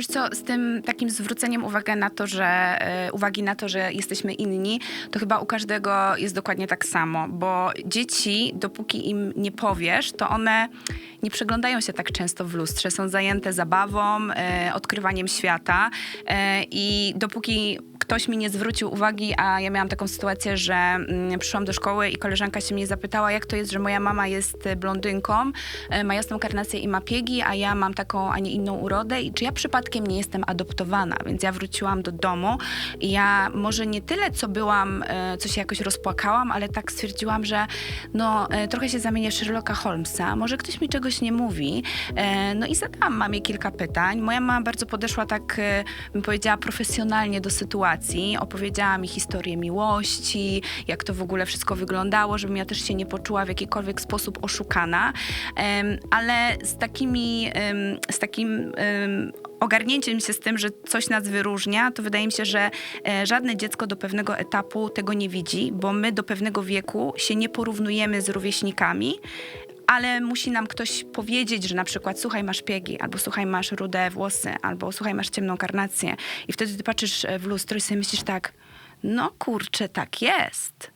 Wiesz co, z tym takim zwróceniem uwagi na to, że, e, uwagi na to, że jesteśmy inni, to chyba u każdego jest dokładnie tak samo, bo dzieci, dopóki im nie powiesz, to one nie przeglądają się tak często w lustrze, są zajęte zabawą, e, odkrywaniem świata e, i dopóki ktoś mi nie zwrócił uwagi, a ja miałam taką sytuację, że mm, przyszłam do szkoły i koleżanka się mnie zapytała, jak to jest, że moja mama jest e, blondynką, e, ma jasną karnację i ma piegi, a ja mam taką, a nie inną urodę i czy ja przypadkiem nie jestem adoptowana, więc ja wróciłam do domu i ja może nie tyle, co byłam, e, co się jakoś rozpłakałam, ale tak stwierdziłam, że no trochę się zamienię w Sherlocka Holmesa, może ktoś mi czegoś nie mówi, no i zadałam mamie kilka pytań. Moja mama bardzo podeszła tak, bym powiedziała, profesjonalnie do sytuacji, opowiedziała mi historię miłości, jak to w ogóle wszystko wyglądało, żebym ja też się nie poczuła w jakikolwiek sposób oszukana, Em, ale z takimi, em, z takim em, ogarnięciem się z tym, że coś nas wyróżnia, to wydaje mi się, że e, żadne dziecko do pewnego etapu tego nie widzi, bo my do pewnego wieku się nie porównujemy z rówieśnikami, ale musi nam ktoś powiedzieć, że na przykład słuchaj, masz piegi, albo słuchaj, masz rude włosy, albo słuchaj, masz ciemną karnację. I wtedy ty patrzysz e, w lustro i sobie myślisz tak, no kurczę, tak jest.